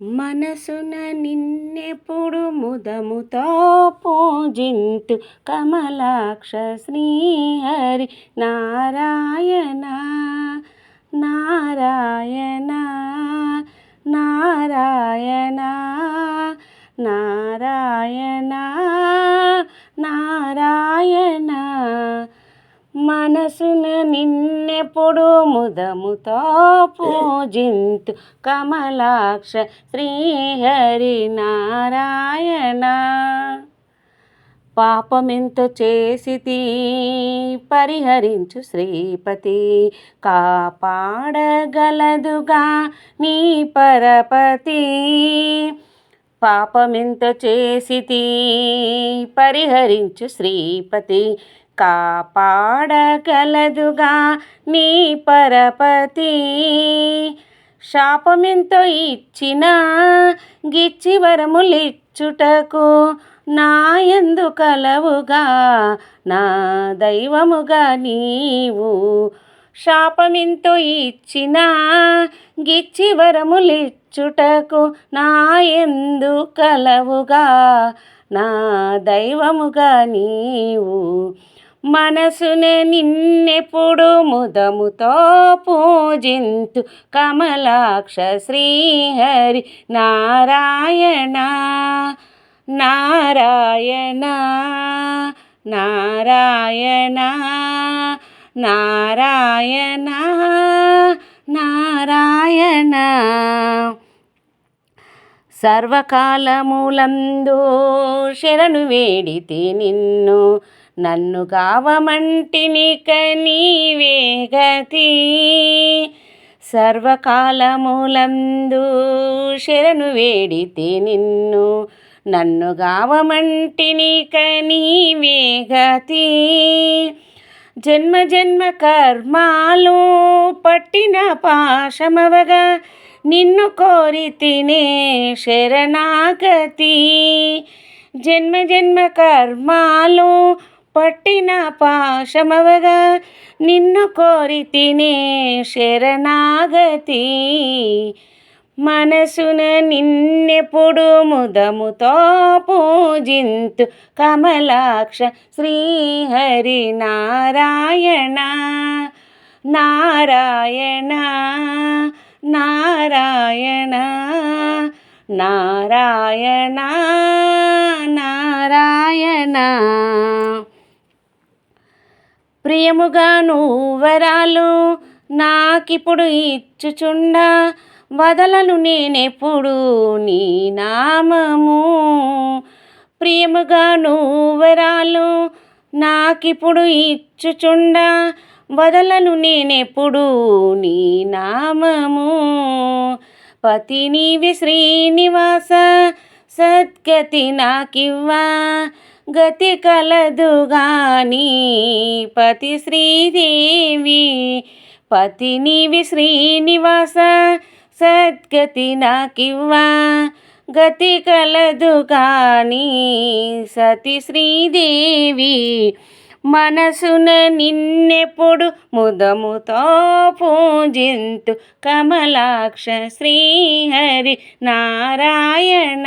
మనసున నిన్నెప్పుడు ముదముతో పూజింతు కమలాక్ష శ్రీహరి నారాయణ నారాయణ నారాయణ నారాయణ నారాయణ. మనసున నిన్నెప్పుడు ముదముతో పూజింతు కమలాక్ష శ్రీహరి నారాయణ. పాపమెంత చేసితి పరిహరించు శ్రీపతి. కాపాడగలదుగా నీ పరపతి. పాపమెంత చేసితి పరిహరించు శ్రీపతి. కాపాడగలదుగా నీ పరపతి. శాపమెంతో ఇచ్చిన గిచ్చి వరములిచ్చుటకు నాయందు కలవుగా నా దైవముగా నీవు. శాపమెంతో ఇచ్చిన గిచ్చి వరములిచ్చుటకు నాయందు కలవుగా నా దైవముగా నీవు. మనసునే నిన్నెప్పుడు ముదముతో పూజింతు కమలాక్ష శ్రీహరి నారాయణ నారాయణ నారాయణ నారాయణ నారాయణ. సర్వకాలమూలందు శరణు వేడితే నిన్ను నన్ను కావమంటినిక నీవే గతి. సర్వకాలమూలందు శరణు వేడితే నిన్ను నన్ను గావమంటినిక నీవే గతి. జన్మ జన్మ కర్మాలు పట్టిన పాశమవగా నిన్ను కోరి తినే శరణాగతి. జన్మ జన్మ కర్మాలు పట్టిన పాశమవగా నిన్ను కోరి తినే శరణాగతి. మనసున నిన్నెప్పుడు ముదముతో పూజింతు కమలాక్ష శ్రీహరి నారాయణ. నారాయణ నారాయణ నారాయణ నారాయణ. ప్రియముగా నువ్వరాలు నాకిప్పుడు ఇచ్చుచుండా వదలను నేనెప్పుడు నీ నామము. ప్రియముగా నువ్వరాలు నాకిప్పుడు ఇచ్చుచుండా వదలను నేనెప్పుడు నీ నామము. పతి నీవి శ్రీనివాస సద్గతి నాకివ్వా గతి కలదు గాని పతి శ్రీదేవి పతినివి శ్రీనివాస సద్గతి నాకివ్వా. గతి కలదు కానీ సతి శ్రీదేవి మనసున నిన్నెప్పుడు ముదముతో పూజింతు కమలాక్ష శ్రీహరి నారాయణ.